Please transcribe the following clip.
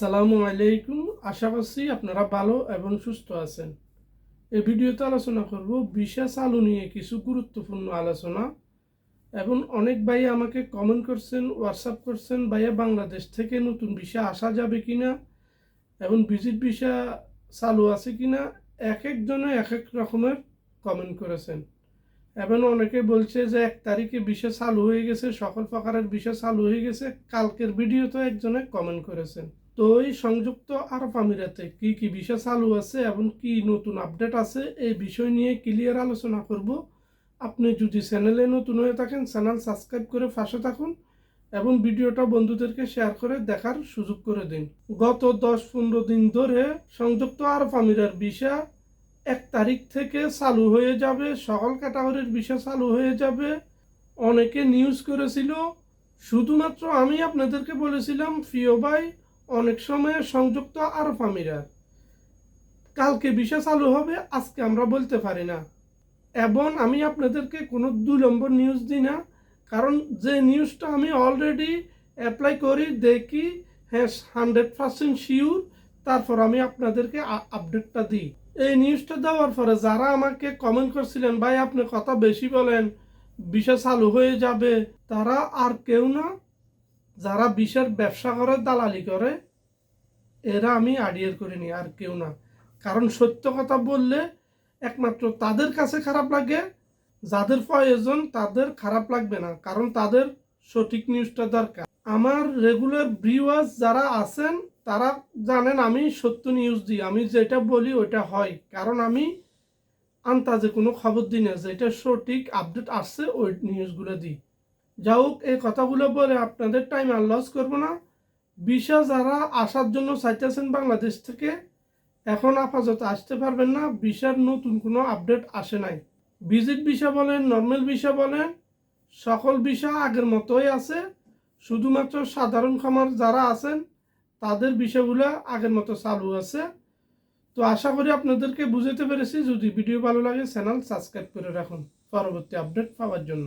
সালামু আলাইকুম। আশা করছি আপনারা ভালো এবং সুস্থ আছেন। এই ভিডিওতে আলোচনা করব ভিসা চালু নিয়ে কিছু গুরুত্বপূর্ণ আলোচনা। এবং অনেক ভাই আমাকে কমেন্ট করছেন হোয়াটসঅ্যাপ করছেন, ভাইয়া, বাংলাদেশ থেকে নতুন ভিসা আসা যাবে কি না এবং ভিজিট ভিসা চালু আছে কি না এক একজনে এক এক রকমের কমেন্ট করেছেন। এবং অনেকে বলছে যে, এক তারিখে ভিসা চালু হয়ে গেছে, সকল প্রকারের ভিসা চালু হয়ে গেছে। কালকের ভিডিওতে একজনে কমেন্ট করেছেন। তো এই সংযুক্ত আরব আমিরাতে কি কি বিষয় চালু আছে এবং কি নতুন আপডেট আছে, এই বিষয় নিয়ে ক্লিয়ার আলোচনা করব। আপনি যদি চ্যানেলে নতুন হয়ে থাকেন চ্যানেল সাবস্ক্রাইব করে পাশে থাকুন এবং ভিডিওটা বন্ধুদেরকে শেয়ার করে দেখার সুযোগ করে দিন। গত দশ পনেরো দিন ধরে সংযুক্ত আরব আমিরার ভিসা এক তারিখ থেকে চালু হয়ে যাবে, সকল ক্যাটাগরির বিষয় চালু হয়ে যাবে। অনেকে নিউজ করেছিল, শুধুমাত্র আমি আপনাদেরকে বলেছিলাম, প্রিয় ভাই অনেক সময় সংযুক্ত আরব আমিরাত। কালকে বিষয় চালু হবে, আজকে আমরা বলতে পারি না। এবং আমি আপনাদেরকে কোনো দুই নম্বর নিউজ দিই না, কারণ যে নিউজটা আমি অলরেডি অ্যাপ্লাই করি, দেখি হ্যাঁ হান্ড্রেড পার্সেন্ট শিওর তারপর আমি আপনাদেরকে আপডেটটা দিই। এই নিউজটা দেওয়ার পরে যারা আমাকে কমেন্ট করছিলেন, ভাই, আপনি কথা বেশি বলেন বিষয় চালু হয়ে যাবে। তারা আর কেউ না যারা বিষের ব্যবসা করে, দালালি করে, এরা আমি আডিয়ার করিনি, আর কেউ না। কারণ সত্য কথা বললে একমাত্র তাদের কাছে খারাপ লাগে, যাদের প্রয়োজন তাদের খারাপ লাগবে না, কারণ তাদের সঠিক নিউজটা দরকার। আমার রেগুলার ভিউয়ার্স যারা আছেন, তারা জানেন আমি সত্য নিউজ দিই, আমি যেটা বলি ওইটা হয়। কারণ আমি আন্তাজে কোনো খবর দিই না, যেটা সঠিক আপডেট আসছে, ওই নিউজগুলো দিই। যা হোক, এই কথাগুলো বলে আপনাদের টাইম আর লস করব না। ভিসা যারা আসার জন্য চাইতেছেন বাংলাদেশ থেকে, এখন আপাতত আসতে পারবেন না। ভিসার নতুন কোনো আপডেট আসে নাই। ভিজিট ভিসা বলেন নর্মাল ভিসা বলেন, সকল ভিসা আগের মতোই আছে। শুধুমাত্র সাধারণ খামার যারা আছেন, তাদের বিষয়গুলো আগের মতো চালু আছে। তো আশা করি আপনাদেরকে বুঝাতে পেরেছি। যদি ভিডিও ভালো লাগে, চ্যানেল সাবস্ক্রাইব করে রাখুন। পরবর্তী আপডেট পাওয়ার জন্য।